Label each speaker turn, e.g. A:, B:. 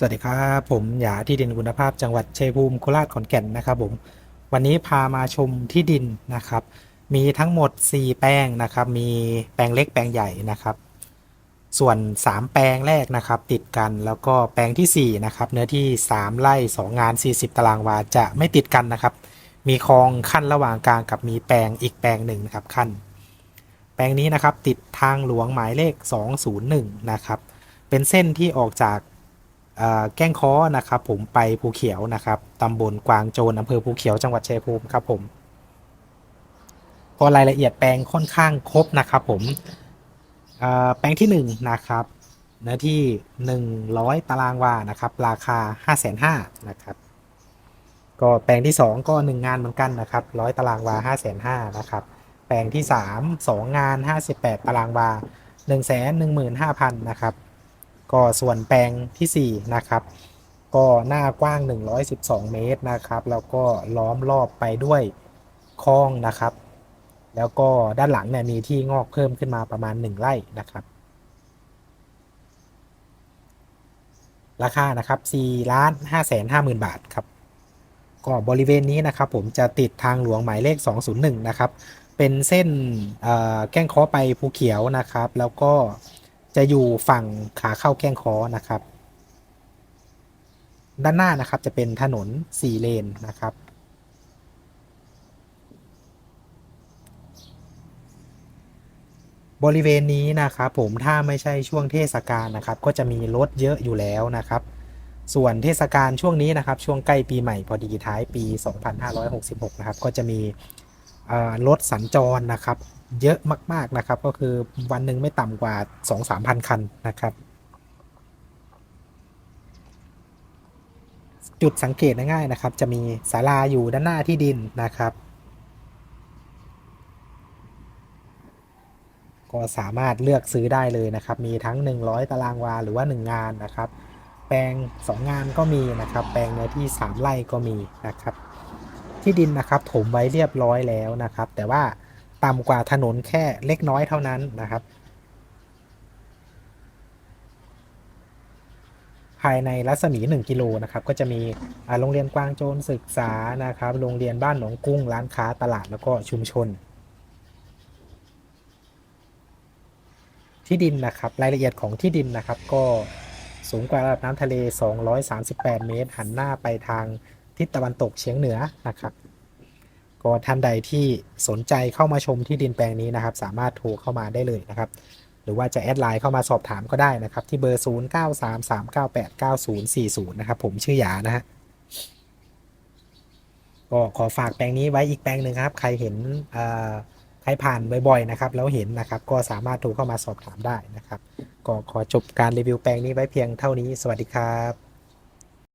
A: สวัสดีครับผมหยาที่ดินคุณภาพจังหวัดชัยภูมิโคราชขอนแก่นนะครับผมวันนี้พามาชมที่ดินนะครับ มีทั้งหมด 4 แปลงนะครับ มีแปลงเล็กแปลงใหญ่นะครับ ส่วน 3 แปลงแรกนะครับ ติดกันแล้วก็แปลงทีสี่4นะครับเนื้อที่ 3ไร่2งาน 40 ตารางวาจะไม่ติดกันนะครับ มีคลองขั้นระหว่างกลางกับมีแปลงอีกแปลงหนึ่งนะครับขั้น แปลงนี้นะครับติดทางหลวงหมายเลข 201 นะครับเป็นเส้นที่ออกจาก แก้งค้อนะครับผมไปภูเขียวนะครับตำบลกวางโจรอำเภอภูเขียวจังหวัดชัยภูมิครับผมก็รายละเอียดแปลงค่อนข้างครบนะครับผมแปลงที่1นะครับเนื้อที่ 100 ตารางวานะครับ ราคา 5 5 0 0 0นะครับก็แปลงที่ 2 ก็ 1 งานเหมือนกันนะครับ100ตารางวา 5 5 0 0 0นะครับแปลงที่ 3 2 งาน 58 ตารางวา 1 1 5 0 0 0นะครับ ก็ส่วนแปลงทีสี่ 4 นะครับ ก็หน้ากว้าง 112 เมตรนะครับ แล้วก็ล้อมรอบไปด้วยคลองนะครับ แล้วก็ด้านหลังเนี่ยมีที่งอกเพิ่มขึ้นมาประมาณ 1 ไร่นะครับ ราคานะครับ4ล้าน5แสน5หมื่นบาทครับก็บริเวณนี้นะครับผมจะติดทางหลวงหมายเลข 201 นะครับ เป็นเส้นแก้งเคอไปภูเขียวนะครับ แล้วก็ จะอยู่ฝั่งขาเข้าแก้งคอนะครับ ด้านหน้านะครับจะเป็นถนน4เลนนะครับ บริเวณนี้นะครับผมถ้าไม่ใช่ช่วงเทศกาลนะครับ ก็จะมีรถเยอะอยู่แล้วนะครับ ส่วนเทศกาลช่วงนี้นะครับ ช่วงใกล้ปีใหม่พอดีท้ายปี 2566 นะครับ ก็จะมี รถสัญจรนะครับ เยอะมาก ๆ นะครับ ก็คือวันหนึ่งไม่ต่ำกว่า 2-3,000 คันนะครับ จุดสังเกตง่ายๆนะครับ จะมีศาลาอยู่ด้านหน้าที่ดินนะครับ ก็สามารถเลือกซื้อได้เลยนะครับ มีทั้ง 100 ตารางวาหรือว่า 1 งานนะครับ แปลง 2 งานก็มีนะครับ แปลงเนื้อที่ 3 ไร่ก็มีนะครับ ที่ดินนะครับถมไว้เรียบร้อยแล้วนะครับ แต่ว่าต่ำกว่าถนนแค่เล็กน้อยเท่านั้นนะครับ ภายในรัศมี 1 กิโลนะครับ ก็จะมีโรงเรียนกวางโจรศึกษานะครับ โรงเรียนบ้านหนองกุ้ง ร้านค้าตลาดแล้วก็ชุมชน ที่ดินนะครับ รายละเอียดของที่ดินนะครับ ก็สูงกว่าระดับน้ำทะเล 238 เมตร หันหน้าไปทาง ทิศตะวันตกเฉียงเหนือนะครับ ก็ท่านใดที่สนใจเข้ามาชมที่ดินแปลงนี้นะครับ สามารถโทรเข้ามาได้เลยนะครับ หรือว่าจะแอดไลน์เข้ามาสอบถามก็ได้นะครับ ที่เบอร์ 0933989040 นะครับ ผมชื่อหยานะฮะก็ขอฝากแปลงนี้ไว้อีกแปลงหนึ่งครับ ใครเห็นใครผ่านบ่อยๆนะครับ แล้วเห็นนะครับ ก็สามารถโทรเข้ามาสอบถามได้นะครับ ก็ขอจบการรีวิวแปลงนี้ไว้เพียงเท่านี้ สวัสดีครับ